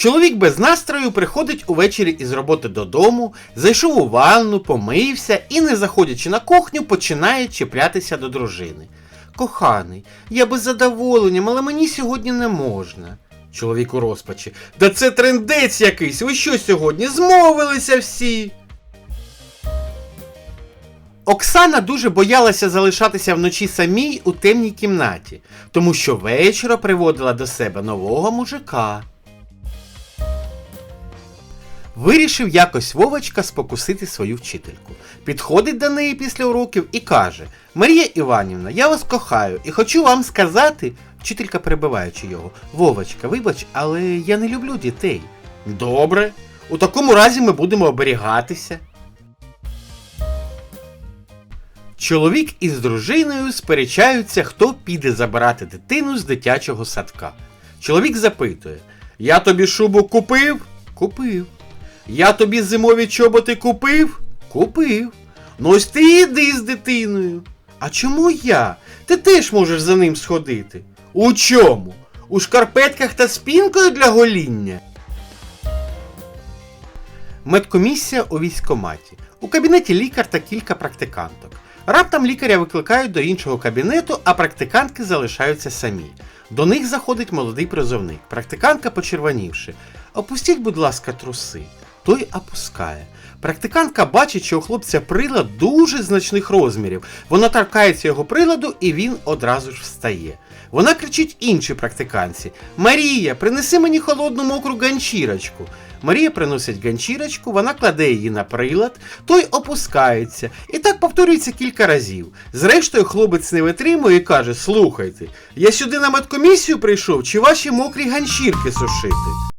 Чоловік без настрою приходить увечері із роботи додому, зайшов у ванну, помився і, не заходячи на кухню, починає чіплятися до дружини. Коханий, я би з задоволенням, але мені сьогодні не можна. Чоловік у розпачі. Да це трендець якийсь. Ви що сьогодні? Змовилися всі. Оксана дуже боялася залишатися вночі самій у темній кімнаті, тому що вечора приводила до себе нового мужика. Вирішив якось Вовочка спокусити свою вчительку. Підходить до неї після уроків і каже: Марія Іванівна, я вас кохаю і хочу вам сказати. Вчителька перебиваючи його, Вовочка, вибач, але я не люблю дітей. Добре, у такому разі ми будемо оберігатися. Чоловік із дружиною сперечаються, хто піде забирати дитину з дитячого садка. Чоловік запитує: Я тобі шубу купив? Купив. Я тобі зимові чоботи купив? Купив. Ну ось ти йди з дитиною. А чому я? Ти теж можеш за ним сходити. У чому? У шкарпетках та спінкою для гоління? Медкомісія у військкоматі. У кабінеті лікар та кілька практиканток. Раптом лікаря викликають до іншого кабінету, а практикантки залишаються самі. До них заходить молодий призовник. Практикантка, почервонівши. Опустіть, будь ласка, труси. Той опускає. Практикантка бачить, що у хлопця прилад дуже значних розмірів. Вона торкається його приладу, і він одразу ж встає. Вона кричить іншій практиканці: Марія, принеси мені холодну мокру ганчірочку. Марія приносить ганчірочку, вона кладе її на прилад, той опускається. І так повторюється кілька разів. Зрештою, хлопець не витримує і каже: Слухайте, я сюди на медкомісію прийшов, чи ваші мокрі ганчірки сушити?